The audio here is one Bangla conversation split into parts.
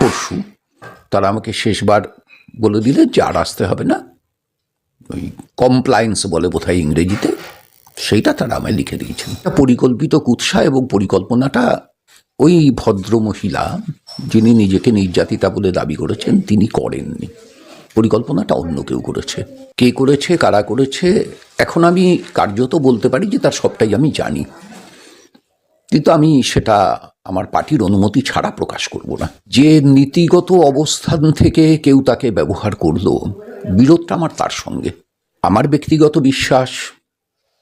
পরশু তারা আমাকে শেষবার বলে দিলে যে আর আসতে হবে না। ওই কমপ্লায়েন্স বলে বোধহয় ইংরেজিতে, সেইটা তারা আমায় লিখে দিয়েছেন পরিকল্পিত কুৎসা এবং পরিকল্পনাটা ওই ভদ্র মহিলা, যিনি নিজেকে নির্যাতিতা বলে দাবি করেছেন, তিনি করেননি। পরিকল্পনাটা অন্য কেউ করেছে। কে করেছে, কারা করেছে, এখন আমি কার্যত বলতে পারি যে তার সবটাই আমি জানি। কিন্তু আমি সেটা আমার পার্টির অনুমতি ছাড়া প্রকাশ করব না। যে নীতিগত অবস্থান থেকে কেউ তাকে ব্যবহার করল, বিরোধটা আমার তার সঙ্গে। আমার ব্যক্তিগত বিশ্বাস,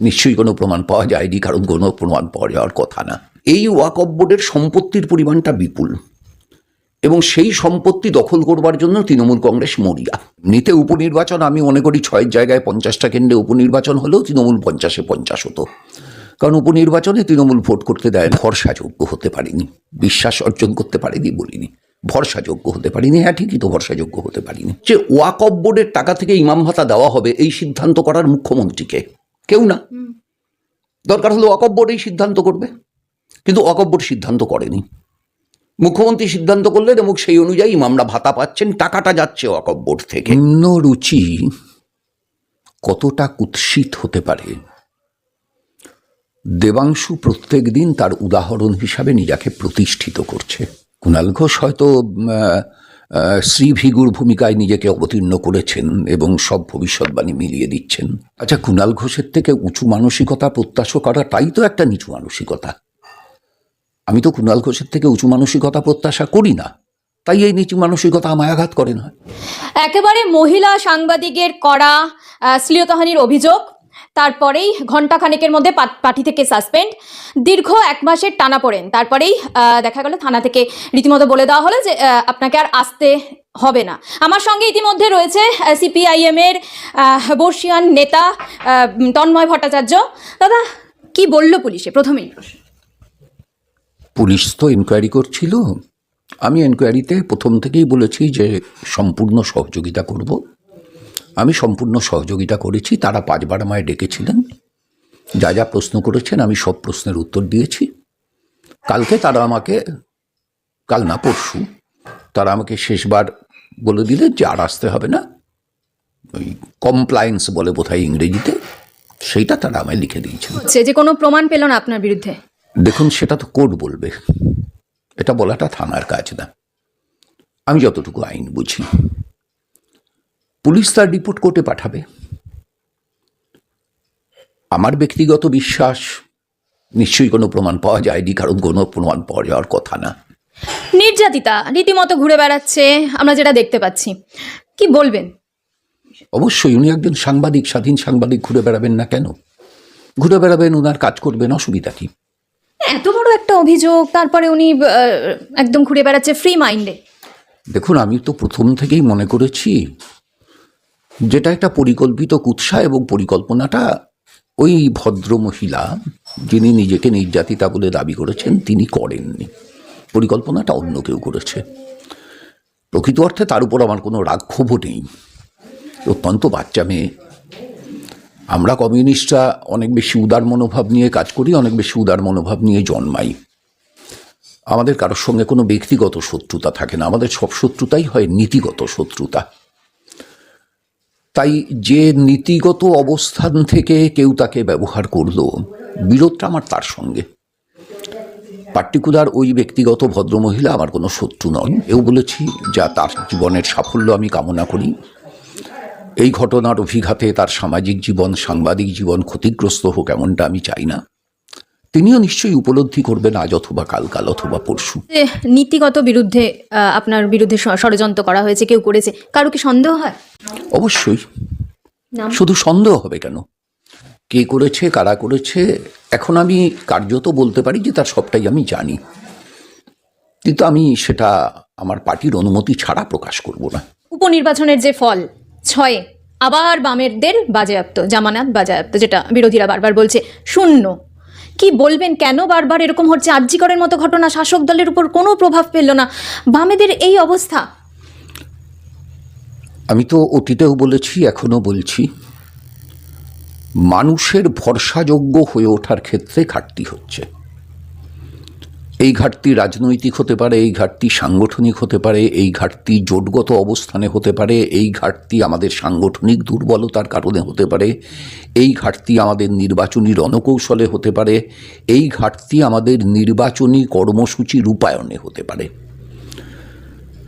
নিশ্চয়ই কোনো প্রমাণ পাওয়া যায়নি, কারণ কোনো প্রমাণ পাওয়া যাওয়ার কথা না। এই ওয়াকফ বোর্ডের সম্পত্তির পরিমাণটা বিপুল। এবং সেই সম্পত্তি দখল করবার জন্য তৃণমূল কংগ্রেস মরিয়া। নিতে উপনির্বাচন, আমি মনে করি ছয়ের জায়গায় পঞ্চাশটা কেন্দ্রে উপনির্বাচন হলেও তৃণমূল পঞ্চাশে পঞ্চাশ হতো। কারণ উপনির্বাচনে তৃণমূল ভোট করতে দেয় না। ভরসাযোগ্য হতে পারিনি। বিশ্বাস অর্জন করতে পারিনি বলিনি। ভরসাযোগ্য হতে পারিনি। হ্যাঁ ঠিকই তো ভরসাযোগ্য হতে পারিনি। যে ওয়াকফ বোর্ডের টাকা থেকে ইমাম ভাতা দেওয়া হবে এই সিদ্ধান্ত করার মুখ্যমন্ত্রীকে কেউ না। দরকার হলে ওয়াকফ বোর্ড এই সিদ্ধান্ত করবে। কিন্তু ওয়াকফ বোর্ড সিদ্ধান্ত করেনি। মুখ্যমন্ত্রী সিদ্ধান্ত করলেন এবং সেই অনুযায়ী ইমামরা ভাতা পাচ্ছেন। টাকাটা যাচ্ছে ওয়াকফ বোর্ড থেকে। নিম্ন রুচি কতটা কুৎসিত হতে পারে? দেবাংশু প্রত্যেক দিন তার উদাহরণ হিসাবে নিজাকে প্রতিষ্ঠিত করছে। কুণাল ঘোষ হয়তো আহ, শ্রীভিগুর ভূমিকায় নিজেকে অবতীর্ণ করেছেন এবং সব ভবিষ্যৎবাণী মিলিয়ে দিচ্ছেন। আচ্ছা কুণাল ঘোষের থেকে উঁচু মানসিকতা প্রত্যাশা করাটাই তো একটা নিচু মানসিকতা। আমি তো কুণাল ঘোষের থেকে উঁচু মানসিকতা প্রত্যাশা করি না। তাই এই নিচু মানসিকতা আমায় আঘাত করে না। একেবারে মহিলা সাংবাদিকের করা শ্লীলতাহানির অভিযোগ। তারপরেই ঘণ্টাখানেকের মধ্যে পার্টি থেকে সাসপেন্ড। দীর্ঘ এক মাসের টানা পড়েন। তারপরেই দেখা গেল থানা থেকে রীতিমতো বলে দেওয়া হলো যে আপনাকে আর আসতে হবে না। আমার সঙ্গে ইতিমধ্যে রয়েছে সিপিআইএম এর বর্ষিয়ান নেতা তন্ময় ভট্টাচার্য। দাদা, কি বলল পুলিশে? প্রথমেই পুলিশ তো এনকোয়ারি করছিল। আমি এনকোয়ারিতে প্রথম থেকেই বলেছি যে, সম্পূর্ণ সহযোগিতা করব। আমি সম্পূর্ণ সহযোগিতা করেছি তারা পাঁচবার আমায় ডেকেছিলেন। যা যা প্রশ্ন করেছেন আমি সব প্রশ্নের উত্তর দিয়েছি। কালকে তারা আমাকে কাল না পরশু তারা আমাকে শেষবার বলে দিলেন যে আর আসতে হবে না। ওই কমপ্লায়েন্স বলে বোধহয় ইংরেজিতে সেইটা তারা আমায় লিখে দিয়েছেন সে যে কোনো প্রমাণ পেল না আপনার বিরুদ্ধে? দেখুন সেটা তো কোর্ট বলবে। এটা বলাটা থানার কাজ না। আমি যতটুকু আইন বুঝি। পুলিশ তার রিপোর্ট কোর্টে পাঠাবে। আমার ব্যক্তিগত বিশ্বাস নিশ্চয়ই কোনো প্রমাণ পাওয়া যায়নি কারণ কোনো প্রমাণ পাওয়া যাওয়ার কথা না। নির্যাতিতা রীতিমতো ঘুরে বেড়াচ্ছে আমরা যেটা দেখতে পাচ্ছি। কি বলবেন? অবশ্যই উনি একজন সাংবাদিক স্বাধীন সাংবাদিক ঘুরে বেড়াবেন না কেন? ঘুরে বেড়াবেন ওনার কাজ করবেন অসুবিধা কি? এত বড় একটা অভিযোগ তারপরে উনি একদম ঘুরে বেড়াচ্ছে ফ্রি মাইন্ডে দেখুন আমি তো প্রথম থেকেই মনে করেছি যেটা একটা পরিকল্পিত কুৎসা এবং পরিকল্পনাটা ওই ভদ্র মহিলা যিনি নিজেকে নির্যাতিতা বলে দাবি করেছেন, তিনি করেননি। পরিকল্পনাটা অন্য কেউ করেছে। প্রকৃত অর্থে তার উপর আমার কোনো রাগ ক্ষোভও নেই। অত্যন্ত বাচ্চা মেয়ে। আমরা কমিউনিস্টরা অনেক বেশি উদার মনোভাব নিয়ে কাজ করি, অনেক বেশি উদার মনোভাব নিয়ে জন্মাই। আমাদের কারোর সঙ্গে কোনো ব্যক্তিগত শত্রুতা থাকে না। আমাদের সব শত্রুতাই হয় নীতিগত শত্রুতা। তাই যে নীতিগত অবস্থান থেকে কেউ তাকে ব্যবহার করল বিরোধটা আমার তার সঙ্গে। পার্টিকুলার ওই ব্যক্তিগত ভদ্রমহিলা আমার কোনো শত্রু নন। এও বলেছি, যা তার জীবনের সাফল্য আমি কামনা করি। এই ঘটনার অভিঘাতে তার সামাজিক জীবন, সাংবাদিক জীবন ক্ষতিগ্রস্ত হোক এমনটা আমি চাই না। তিনিও নিশ্চয়ই উপলব্ধি করবেন আজ অথবা কাল কাল অথবা পরশু। নীতিগত বিরুদ্ধে আপনার বিরুদ্ধে ষড়যন্ত্র করা হয়েছে কেউ করেছে কারও কি সন্দেহ হয়? অবশ্যই। শুধু সন্দেহ হবে কেন? কে করেছে কারা করেছে এখন আমি কার্যত বলতে পারি যে তার সবটাই আমি জানি। কিন্তু আমি সেটা আমার পার্টির অনুমতি ছাড়া প্রকাশ করব না। উপনির্বাচনের যে ফল ছয়ে আবার বামেরদের বাজেয়াপ্ত জামানাত বাজেয়াপ্ত যেটা বিরোধীরা বারবার বলছে শূন্য। কি বলবেন? কেন বারবার এরকম হচ্ছে? আর্যিকরের মতো ঘটনা শাসক দলের উপর কোনো প্রভাব ফেলল না। বামেদের এই অবস্থা? আমি তো অতীতেও বলেছি এখনও বলছি, মানুষের ভরসাযোগ্য হয়ে ওঠার ক্ষেত্রে ঘাটতি হচ্ছে। এই ঘাটতি রাজনৈতিক হতে পারে, এই ঘাটতি সাংগঠনিক হতে পারে, এই ঘাটতি জোটগত অবস্থানে হতে পারে, এই ঘাটতি আমাদের সাংগঠনিক দুর্বলতার কারণে হতে পারে, এই ঘাটতি আমাদের নির্বাচনী রণকৌশলে হতে পারে, এই ঘাটতি আমাদের নির্বাচনী কর্মসূচি রূপায়ণে হতে পারে।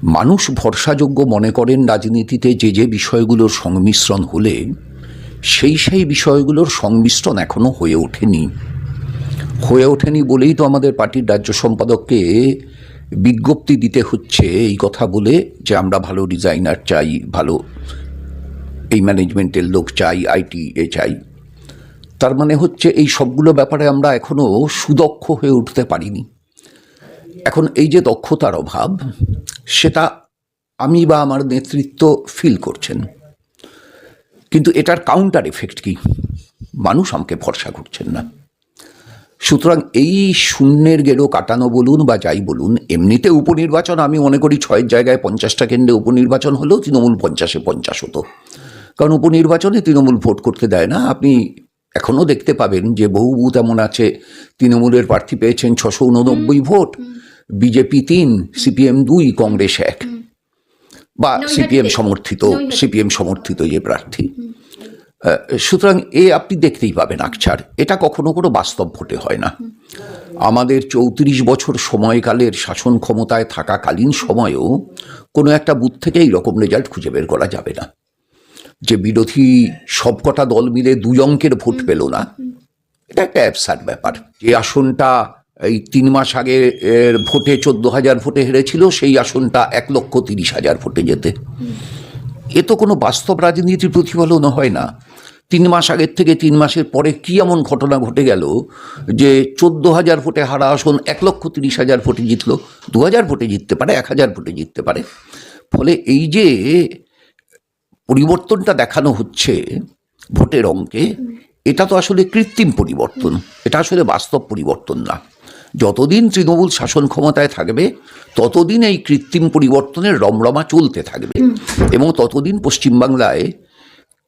মানুষ ভরসাযোগ্য মনে করেন রাজনীতিতে যে যে বিষয়গুলোর সংমিশ্রণ হলে, সেই সেই বিষয়গুলোর সংমিশ্রণ এখনও হয়ে ওঠেনি। হয়ে ওঠেনি বলেই তো আমাদের পার্টির রাজ্য সম্পাদককে বিজ্ঞপ্তি দিতে হচ্ছে এই কথা বলে যে আমরা ভালো ডিজাইনার চাই, ভালো এই ম্যানেজমেন্টের লোক চাই আইটি এ চাই। তার মানে হচ্ছে এই সবগুলো ব্যাপারে আমরা এখনও সুদক্ষ হয়ে উঠতে পারিনি। এখন এই যে দক্ষতার অভাব, সেটা আমি বা আমার নেতৃত্ব ফিল করছেন। কিন্তু এটার কাউন্টার এফেক্ট কি? মানুষ আমাকে ভরসা করছেন না। সুতরাং এই শূন্যের গেরো কাটানো বলুন বা যাই বলুন এমনিতে উপনির্বাচন আমি মনে করি ছয়ের জায়গায় পঞ্চাশটা কেন্দ্রে উপনির্বাচন হলেও তৃণমূল পঞ্চাশে পঞ্চাশ হতো। কারণ উপনির্বাচনে তৃণমূল ভোট করতে দেয় না। আপনি এখনও দেখতে পাবেন যে বহু বুথ এমন আছে তৃণমূলের প্রার্থী পেয়েছেন ছশো উননব্বই ভোট বিজেপি তিন সিপিএম দুই কংগ্রেস এক। বা সিপিএম সমর্থিত সিপিএম সমর্থিত যে প্রার্থী। সুতরাং এ আপনি দেখতেই পাবেন, আকছার। এটা কখনো কোনো বাস্তব ভোটে হয় না। আমাদের চৌত্রিশ বছর সময়কালের শাসন ক্ষমতায় থাকাকালীন সময়েও কোনো একটা বুথ থেকে এই রকম রেজাল্ট খুঁজে বের করা যাবে না। যে বিরোধী সবকটা দল মিলে দুই অঙ্কের ভোট পেল না, এটা একটা অ্যাবসার্ড ব্যাপার। যে আসনটা এই তিন মাস আগে ভোটে চোদ্দ হাজার ভোটে হেরেছিল, সেই আসনটা এক লক্ষ তিরিশ হাজার ভোটে যেতে এ তো কোনো বাস্তব রাজনীতির প্রতিফলন হয় না। তিন মাস আগের থেকে তিন মাসের পরে কি এমন ঘটনা ঘটে গেল যে চোদ্দ হাজার ভোটে হারা আসন এক লক্ষ তিরিশ হাজার ভোটে জিতলো? দু হাজার ভোটে জিততে পারে এক হাজার ভোটে জিততে পারে। ফলে এই যে পরিবর্তনটা দেখানো হচ্ছে ভোটের অঙ্কে এটা তো আসলে কৃত্রিম পরিবর্তন। এটা আসলে বাস্তব পরিবর্তন না। যতদিন তৃণমূল শাসন ক্ষমতায় থাকবে ততদিন এই কৃত্রিম পরিবর্তনের রমরমা চলতে থাকবে। এবং ততদিন পশ্চিমবাংলায়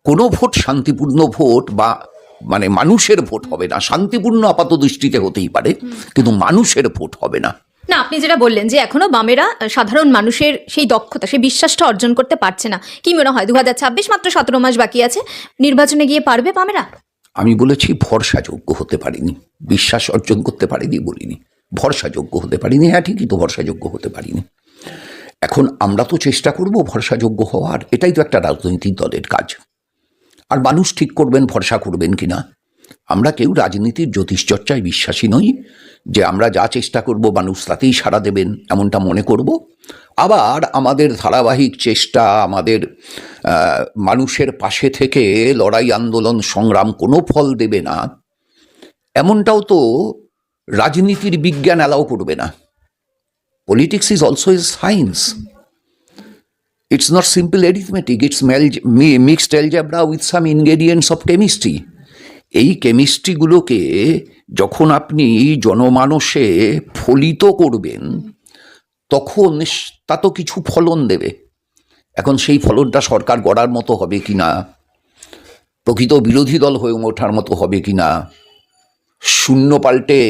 কোনো ভোট শান্তিপূর্ণ ভোট বা মানে মানুষের ভোট হবে না। শান্তিপূর্ণ আপাত দৃষ্টিতে হতেই পারে কিন্তু মানুষের ভোট হবে না। না আপনি যেটা বললেন যে এখনও বামেরা সাধারণ মানুষের সেই দক্ষতা সেই বিশ্বাসটা অর্জন করতে পারছে না। কি মনে হয় দু মাত্র সতেরো মাস বাকি আছে নির্বাচনে গিয়ে পারবে বামেরা? আমি বলেছি ভরসাযোগ্য হতে পারিনি বিশ্বাস অর্জন করতে পারিনি বলিনি। ভরসাযোগ্য হতে পারিনি হ্যাঁ ঠিকই তো ভরসাযোগ্য হতে পারিনি। এখন আমরা তো চেষ্টা করব ভরসাযোগ্য হওয়ার এটাই তো একটা রাজনৈতিক দলের কাজ। আর মানুষ ঠিক করবেন, ভরসা করবেন কিনা? আমরা কেউ রাজনীতির জ্যোতিষচর্চায় বিশ্বাসী নই। যে আমরা যা চেষ্টা করব মানুষ তাতেই সাড়া দেবেন, এমনটা মনে করব। আবার আমাদের ধারাবাহিক চেষ্টা, আমাদের মানুষের পাশে থেকে লড়াই, আন্দোলন, সংগ্রাম কোনো ফল দেবে না। এমনটাও তো রাজনীতির বিজ্ঞান অ্যালাউ করবে না। Politics is also is science It's not simple arithmetic, it's mixed algebra with some ingredients of chemistry. এই কেমিস্ট্রিগুলোকে যখন আপনি জনমানসে ফলিত করবেন তখন তা তো কিছু ফলন দেবে। এখন সেই ফলনটা সরকার গড়ার মতো হবে কি না? প্রকৃত বিরোধী দল হয়ে ওঠার মতো হবে কি না? শূন্য পাল্টে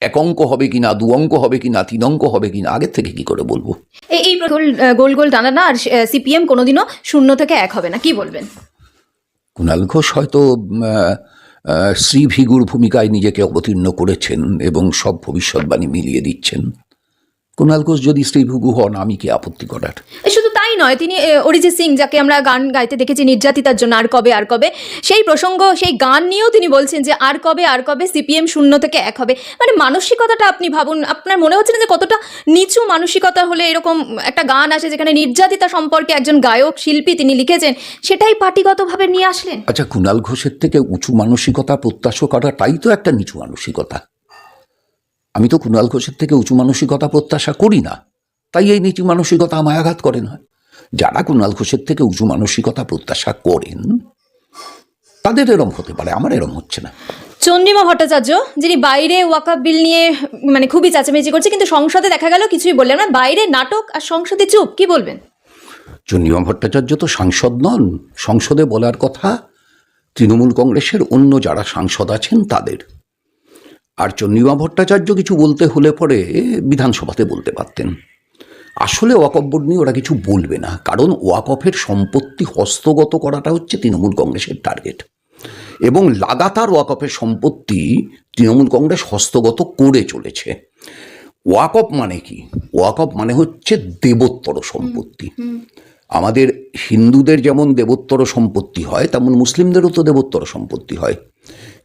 এক অঙ্ক হবে কি না দু অঙ্ক হবে কি না তিন অঙ্ক হবে কি না আগের থেকে কি করে বলব? এই গোল গোল টানা না আর সিপিএম কোনোদিনও শূন্য থেকে এক হবে না। কি বলবেন? কুণাল ঘোষ হয়তো শ্রী শ্রীভিগুর ভূমিকায় নিজেকে অবতীর্ণ করেছেন এবং সব ভবিষ্যৎবাণী মিলিয়ে দিচ্ছেন। কুণাল ঘোষ যদি শ্রীভুগু হন আমি কি আপত্তি করার? শুধু তাই নয় তিনি অরিজিৎ সিং যাকে আমরা গান গাইতে দেখেছি নির্যাতিতার জন্য আর কবে আর কবে সেই প্রসঙ্গ সেই গান নিয়েও তিনি বলছেন যে আর কবে আর কবে সিপিএম শূন্য থেকে এক হবে। মানে মানসিকতাটা আপনি ভাবুন আপনার মনে হচ্ছে না যে কতটা নিচু মানসিকতা হলে এরকম একটা গান আসে যেখানে নির্যাতিতা সম্পর্কে একজন গায়ক শিল্পী তিনি লিখেছেন সেটাই পার্টিগতভাবে নিয়ে আসলেন? আচ্ছা কুণাল ঘোষের থেকে উঁচু মানসিকতা প্রত্যাশা করাটাই তো একটা নিচু মানসিকতা। আমি তো কুণাল ঘোষের থেকে উঁচু মানসিকতা প্রত্যাশা করি না। তাই এই নিচু মানসিকতা আমায় আঘাত করে না। যারা কুণাল ঘোষের থেকে উঁচু মানসিকতা প্রত্যাশা করেন তাদের এরম হতে পারে আমার এরম হচ্ছে না। চন্দ্রিমা ভট্টাচার্য যিনি বাইরে ওয়াকাপ বিল নিয়ে মানে খুবই চেঁচামেচি করছে কিন্তু সংসদে দেখা গেল কিছুই বললেন না। বাইরে নাটক আর সংসদে চুপ কি বলবেন? চন্ডিমা ভট্টাচার্য তো সাংসদ নন। সংসদে বলার কথা তৃণমূল কংগ্রেসের অন্য যারা সাংসদ আছেন তাদের। আর চন্দ্রিমা ভট্টাচার্য কিছু বলতে হলে পরে বিধানসভাতে বলতে পারতেন। আসলে ওয়াকফ বোর্ড নিয়ে ওরা কিছু বলবে না কারণ ওয়াকফের সম্পত্তি হস্তগত করাটা হচ্ছে তৃণমূল কংগ্রেসের টার্গেট। এবং লাগাতার ওয়াকফের সম্পত্তি তৃণমূল কংগ্রেস হস্তগত করে চলেছে। ওয়াকফ মানে কি? ওয়াকফ মানে হচ্ছে দেবোত্তর সম্পত্তি। আমাদের হিন্দুদের যেমন দেবোত্তর সম্পত্তি হয় তেমন মুসলিমদেরও তো দেবোত্তর সম্পত্তি হয়।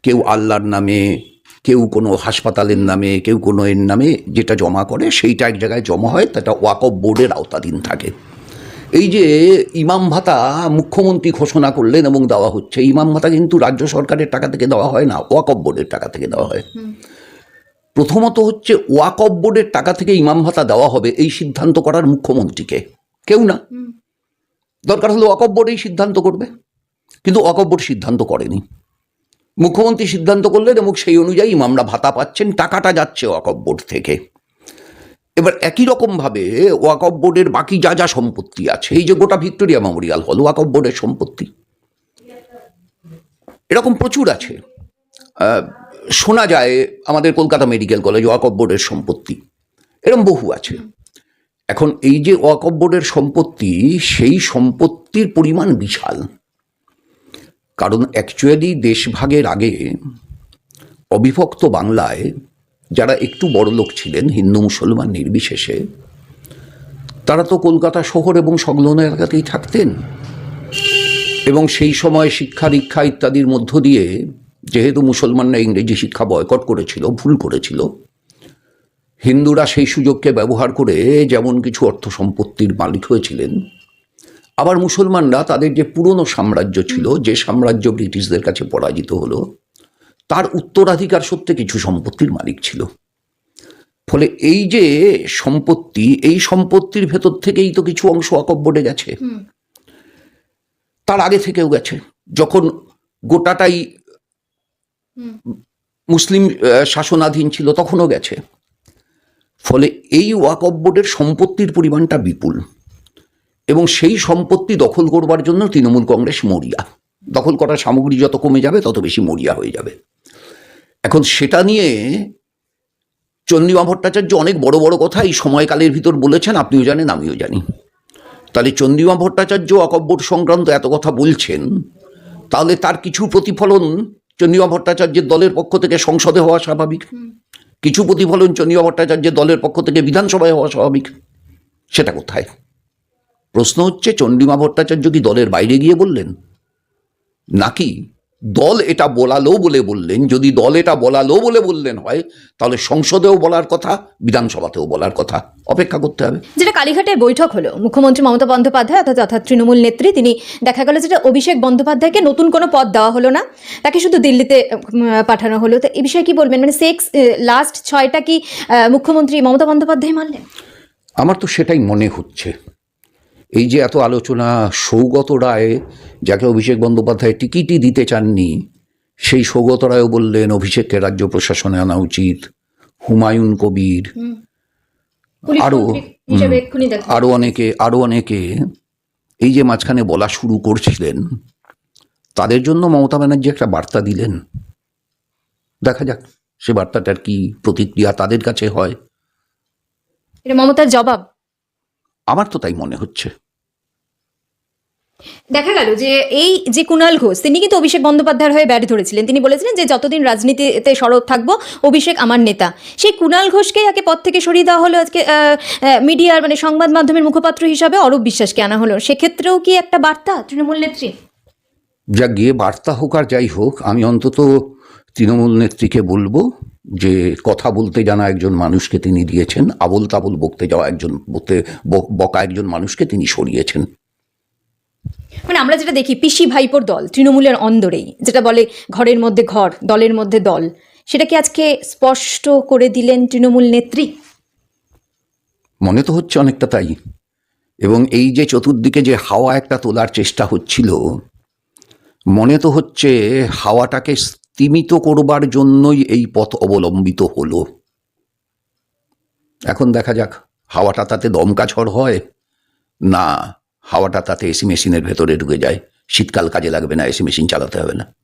কেউ আল্লাহর নামে কেউ কোনো হাসপাতালের নামে কেউ কোনো এর নামে যেটা জমা করে সেইটা এক জায়গায় জমা হয় সেটা ওয়াকফ বোর্ডের আওতাধীন থাকে। এই যে ইমাম ভাতা মুখ্যমন্ত্রী ঘোষণা করলেন এবং দেওয়া হচ্ছে ইমাম ভাতা কিন্তু রাজ্য সরকারের টাকা থেকে দেওয়া হয় না ওয়াকফ বোর্ডের টাকা থেকে দেওয়া হয়। প্রথমত হচ্ছে ওয়াকফ বোর্ডের টাকা থেকে ইমাম ভাতা দেওয়া হবে এই সিদ্ধান্ত করার মুখ্যমন্ত্রীকে। কেউ না। দরকার হলে ওয়াকফ বোর্ডেই সিদ্ধান্ত করবে। কিন্তু ওয়াকফ বোর্ড সিদ্ধান্ত করেনি। মুখ্যমন্ত্রী সিদ্ধান্ত করলেন এবং সেই অনুযায়ী ইমামরা ভাতা পাচ্ছেন, টাকাটা যাচ্ছে ওয়াকফ বোর্ড থেকে। এবার একই রকমভাবে ওয়াকফ বোর্ডের বাকি যা যা সম্পত্তি আছে, এই যে গোটা ভিক্টোরিয়া মেমোরিয়াল হল, ওয়াকফ বোর্ডের সম্পত্তি, এরকম প্রচুর আছে। শোনা যায় আমাদের কলকাতা মেডিকেল কলেজ ওয়াকফ বোর্ডের সম্পত্তি এরকম বহু আছে। এখন এই যে ওয়াকফ বোর্ডের সম্পত্তি, সেই সম্পত্তির পরিমাণ বিশাল। কারণ অ্যাকচুয়ালি দেশভাগের আগে অবিভক্ত বাংলায় যারা একটু বড় লোক ছিলেন, হিন্দু মুসলমান নির্বিশেষে, তারা তো কলকাতা শহর এবং সংলগ্ন এলাকাতেই থাকতেন। এবং সেই সময় শিক্ষা দীক্ষা ইত্যাদির মধ্য দিয়ে, যেহেতু মুসলমানরা ইংরেজি শিক্ষা বয়কট করেছিল, ভুল করেছিল, হিন্দুরা সেই সুযোগকে ব্যবহার করে যেমন কিছু অর্থ সম্পত্তির মালিক হয়েছিলেন আবার মুসলমানরা তাদের যে পুরনো সাম্রাজ্য ছিল যে সাম্রাজ্য ব্রিটিশদের কাছে পরাজিত হলো তার উত্তরাধিকার সত্ত্বে কিছু সম্পত্তির মালিক ছিল। ফলে এই যে সম্পত্তি এই সম্পত্তির ভেতর থেকেই তো কিছু অংশ অকব্বরে গেছে। তার আগে থেকেও গেছে। যখন গোটাটাই মুসলিম শাসনাধীন ছিল তখনও গেছে। ফলে এই ওয়াকফ বোর্ডের সম্পত্তির পরিমাণটা বিপুল। এবং সেই সম্পত্তি দখল করবার জন্য তৃণমূল কংগ্রেস মরিয়া। দখল করার সামগ্রী যত কমে যাবে তত বেশি মরিয়া হয়ে যাবে। এখন সেটা নিয়ে চন্দ্রিমা ভট্টাচার্য অনেক বড় বড় কথা এই সময়কালের ভিতর বলেছেন আপনিও জানেন আমিও জানি। তাহলে চন্দ্রিমা ভট্টাচার্য অকব্বর সংক্রান্ত এত কথা বলছেন তাহলে তার কিছু প্রতিফলন চন্দ্রিমা ভট্টাচার্যের দলের পক্ষ থেকে সংসদে হওয়া স্বাভাবিক? কিছু প্রতিফলন চন্দ্রিমা ভট্টাচার্যের দলের পক্ষ থেকে বিধানসভায় হওয়া স্বাভাবিক? সেটা কোথায়? প্রশ্ন হচ্ছে চন্দ্রিমা ভট্টাচার্য কি দলের বাইরে গিয়ে বললেন? নাকি দল এটা বলালো বলে বললেন? যদি দল এটা বলালো বলে বললেন হয় তাহলে সংসদেও বলার কথা বিধানসভাতেও বলার কথা। অপেক্ষা করতে হবে। যেটা কালীঘাটে বৈঠক হলো মুখ্যমন্ত্রী মমতা বন্দ্যোপাধ্যায় অর্থাৎ অর্থাৎ তৃণমূল নেত্রী তিনি দেখা গেল যেটা অভিষেক বন্দ্যোপাধ্যায়কে নতুন কোনো পদ দেওয়া হলো না তাকে শুধু দিল্লিতে পাঠানো হলো। তো এই বিষয়ে কি বলবেন? মানে সেক্স লাস্ট ছয়টা কি মুখ্যমন্ত্রী মমতা বন্দ্যোপাধ্যায় মানলেন? আমার তো সেটাই মনে হচ্ছে। এই যে এত আলোচনা সৌগত রায় যাকে অভিষেক বন্দ্যোপাধ্যায় টিকিটই দিতে চাননি সেই সৌগত রায়ও বললেন অভিষেককে রাজ্য প্রশাসনে আনা উচিত। হুমায়ুন কবির। পুলিশ আরও, মন্ত্রী হিসেবে এক্ষুনি দেখা। আরও অনেকে আরও অনেকে এই যে মাঝখানে বলা শুরু করছিলেন তাদের জন্য মমতা ব্যানার্জি একটা বার্তা দিলেন। দেখা যাক সে বার্তাটার কি প্রতিক্রিয়া তাদের কাছে হয়। এটা মমতার জবাব। আমার তো তাই মনে হচ্ছে। দেখা গেল যে এই যে কুণাল ঘোষ তিনি কিন্তু অভিষেক বন্দ্যোপাধ্যায়ের হয়ে ব্যাট ধরেছিলেন। তিনি বলেছিলেন যে যতদিন রাজনীতিতে সরব থাকব অভিষেক আমার নেতা। সেই কুণাল ঘোষকেই আগে পদ থেকে সরিয়ে দেওয়া হলো আজকে মিডিয়ার মানে সংবাদ মাধ্যমের মুখপাত্র হিসাবে অরূপ বিশ্বাসকে আনা হলো। সেক্ষেত্রেও কি একটা বার্তা তৃণমূল নেত্রী? যা গিয়ে বার্তা হোক আর যাই হোক আমি অন্তত তৃণমূল নেত্রীকে বলব যে কথা বলতে জানা একজন মানুষকে তিনি দিয়েছেন আবল তাবল বকতে যাওয়া একজন বকতে বকা একজন মানুষকে তিনি সরিয়েছেন। মানে আমরা যেটা দেখি পিসি ভাইপোর দল তৃণমূলের অন্দরেই যেটা বলে ঘরের মধ্যে ঘর দলের মধ্যে দল সেটা কি আজকে স্পষ্ট করে দিলেন তৃণমূল নেত্রী? মনে তো হচ্ছে অনেকটা তাই। এবং এই যে চতুর্দিকে যে হাওয়া একটা তোলার চেষ্টা হচ্ছিল মনে তো হচ্ছে হাওয়াটাকে স্তিমিত করবার জন্যই এই পথ অবলম্বিত হলো। এখন দেখা যাক, হাওয়াটা তাতে দমকা ঝড় হয়? না, হাওয়াটা তাতে এসি মেশিনের ভেতরে ঢুকে যায়। শীতকাল কাজে লাগবে না, এসি মেশিন চালাতে হবে না।